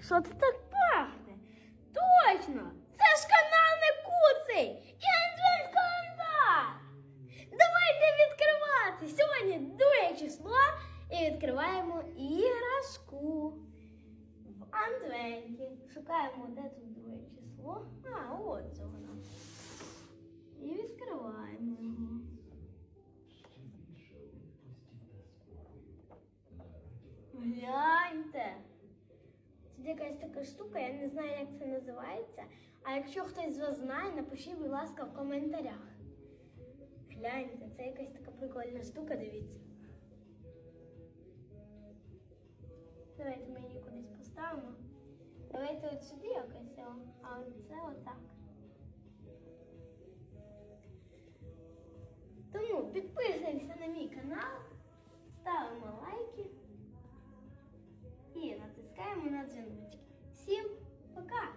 Що це так пахне? Точно! Це ж канал не куций! І адвент календар! Давайте відкривати! Сьогодні друге число і відкриваємо іграшку в адвенті. Шукаємо, де тут друге число. А, от це вона. І відкриваємо його. Гляньте. Якась така штука, я не знаю, як це називається. А якщо хтось з вас знає, напишіть, будь ласка, в коментарях. Гляньте, це якась така прикольна штука, дивіться. Давайте ми її кудись поставимо. Давайте от сюди якось, а це отак. Тому підписуємося на мій канал, на дзвіночки. Всім пока!